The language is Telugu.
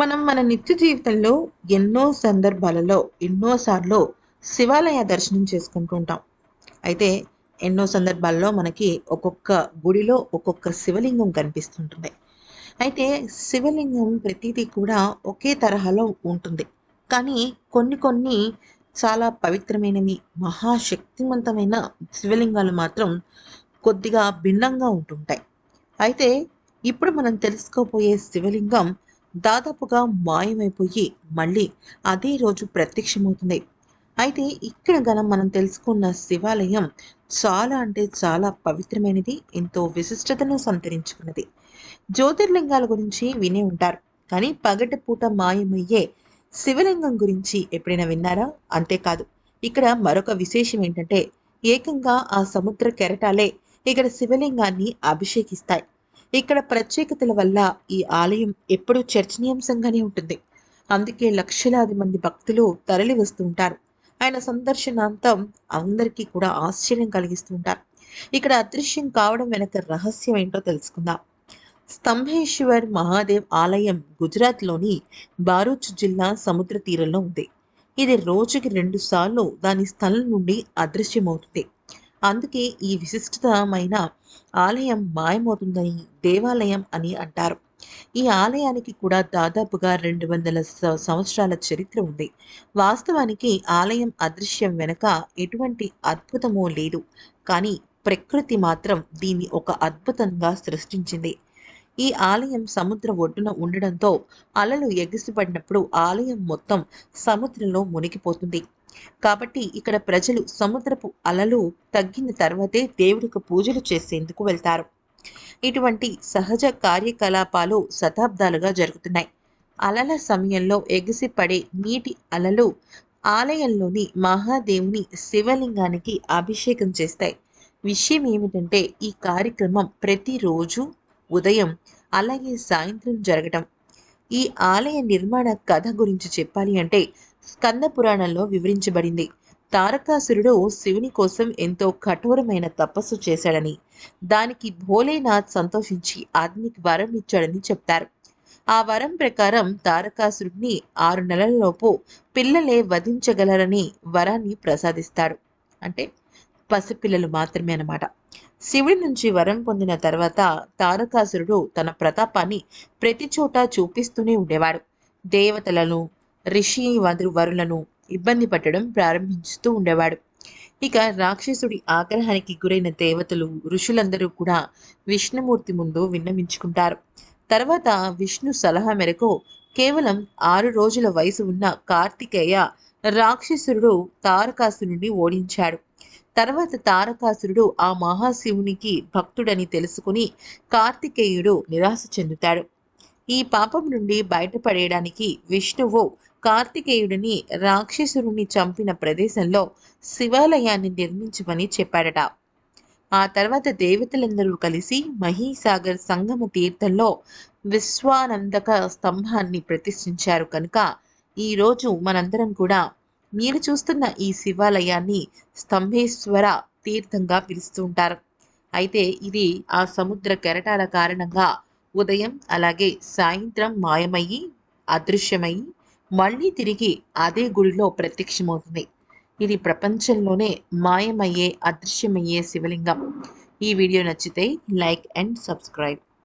మనం మన నిత్య జీవితంలో ఎన్నో సందర్భాలలో ఎన్నోసార్లు శివాలయ దర్శనం చేసుకుంటూ ఉంటాం. అయితే ఎన్నో సందర్భాల్లో మనకి ఒక్కొక్క గుడిలో ఒక్కొక్క శివలింగం కనిపిస్తుంటుంది. అయితే శివలింగం ప్రతిదీ కూడా ఒకే తరహాలో ఉంటుంది. కానీ కొన్ని కొన్ని చాలా పవిత్రమైనవి మహాశక్తివంతమైన శివలింగాలు మాత్రం కొద్దిగా భిన్నంగా ఉంటుంటాయి. అయితే ఇప్పుడు మనం తెలుసుకోబోయే శివలింగం దాదాపుగా మాయమైపోయి మళ్ళీ అదే రోజు ప్రత్యక్షమవుతుంది. అయితే ఇక్కడ గల మనం తెలుసుకున్న శివాలయం చాలా అంటే చాలా పవిత్రమైనది ఎంతో విశిష్టతను సంతరించుకున్నది. జ్యోతిర్లింగాల గురించి వినే ఉంటారు కానీ పగటిపూట మాయమయ్యే శివలింగం గురించి ఎప్పుడైనా విన్నారా? అంతేకాదు ఇక్కడ మరొక విశేషం ఏంటంటే ఏకంగా ఆ సముద్ర కెరటాలే ఇక్కడ శివలింగాన్ని అభిషేకిస్తాయి. ఇక్కడ ప్రత్యేకతల వల్ల ఈ ఆలయం ఎప్పుడూ చర్చనీయాంశంగానే ఉంటుంది. అందుకే లక్షలాది మంది భక్తులు తరలి వస్తుంటారు ఆయన సందర్శనాంతం అందరికీ కూడా ఆశ్చర్యం కలిగిస్తుంటారు ఇక్కడ అదృశ్యం కావడం వెనక రహస్యం ఏంటో తెలుసుకుందాం. స్తంభేశ్వర్ మహాదేవ్ ఆలయం గుజరాత్లోని బారూచ్ జిల్లా సముద్ర తీరంలో ఉంది. ఇది రోజుకి రెండు సార్లు దాని స్థలం నుండి అదృశ్యమవుతుంది. అందుకే ఈ విశిష్టమైన ఆలయం మాయమవుతుందని దేవాలయం అని అంటారు. ఈ ఆలయానికి కూడా దాదాపుగా రెండు వందల సంవత్సరాల చరిత్ర ఉంది. వాస్తవానికి ఆలయం అదృశ్యం వెనుక ఎటువంటి అద్భుతమో లేదు. కానీ ప్రకృతి మాత్రం దీన్ని ఒక అద్భుతంగా సృష్టించింది. ఈ ఆలయం సముద్ర ఒడ్డున ఉండడంతో అలలు ఎగిసిపడినప్పుడు ఆలయం మొత్తం సముద్రంలో మునిగిపోతుంది. కాబట్టి ఇక్కడ ప్రజలు సముద్రపు అలలు తగ్గిన తర్వాతే దేవుడికి పూజలు చేసేందుకు వెళ్తారు. ఇటువంటి సహజ కార్యకలాపాలు శతాబ్దాలుగా జరుగుతున్నాయి. అలల సమయంలో ఎగిసిపడే నీటి అలలు ఆలయంలోని మహాదేవుని శివలింగానికి అభిషేకం చేస్తాయి. విషయం ఏమిటంటే ఈ కార్యక్రమం ప్రతిరోజు ఉదయం అలాగే సాయంత్రం జరగటం. ఈ ఆలయ నిర్మాణ కథ గురించి చెప్పాలి అంటే స్కంద పురాణంలో వివరించబడింది. తారకాసురుడు శివుని కోసం ఎంతో కఠోరమైన తపస్సు చేశాడని దానికి భోలేనాథ్ సంతోషించి అతనికి వరం ఇచ్చాడని చెప్తారు. ఆ వరం ప్రకారం తారకాసురుడిని ఆరు నెలలలోపు పిల్లలే వధించగలరని వరాన్ని ప్రసాదిస్తాడు అంటే పసిపిల్లలు మాత్రమే అన్నమాట. శివుడి నుంచి వరం పొందిన తర్వాత తారకాసురుడు తన ప్రతాపాన్ని ప్రతి చోట చూపిస్తూనే ఉండేవాడు. దేవతలను ఋషి వధు వరులను ఇబ్బంది పట్టడం ప్రారంభించుతూ ఉండేవాడు. ఇక రాక్షసుడి ఆగ్రహానికి గురైన దేవతలు ఋషులందరూ కూడా విష్ణుమూర్తి ముందు విన్నవించుకుంటారు. తర్వాత విష్ణు సలహా మేరకు కేవలం ఆరు రోజుల వయసు ఉన్న కార్తికేయ రాక్షసుడు తారకాసురుడిని ఓడించాడు. తర్వాత తారకాసురుడు ఆ మహాశివునికి భక్తుడని తెలుసుకుని కార్తికేయుడు నిరాశ చెందుతాడు. ఈ పాపం నుండి బయటపడేయడానికి విష్ణువు కార్తికేయుడిని రాక్షసురుని చంపిన ప్రదేశంలో శివాలయాన్ని నిర్మించమని చెప్పాడట. ఆ తర్వాత దేవతలందరూ కలిసి మహీసాగర్ సంగమ తీర్థంలో విశ్వానందక స్తంభాన్ని ప్రతిష్ఠించారు కనుక ఈరోజు మనందరం కూడా మీరు చూస్తున్న ఈ శివాలయాన్ని స్తంభేశ్వర తీర్థంగా పిలుస్తూ ఉంటారు. అయితే ఇది ఆ సముద్ర కెరటాల కారణంగా ఉదయం అలాగే సాయంత్రం మాయమయ్యి అదృశ్యమయ్యి మళ్ళీ తిరిగి అదే గుడిలో ప్రత్యక్షమవుతుంది. ఇది ప్రపంచంలోనే మాయమయ్యే అదృశ్యమయ్యే శివలింగం. ఈ వీడియో నచ్చితే లైక్ అండ్ సబ్స్క్రైబ్.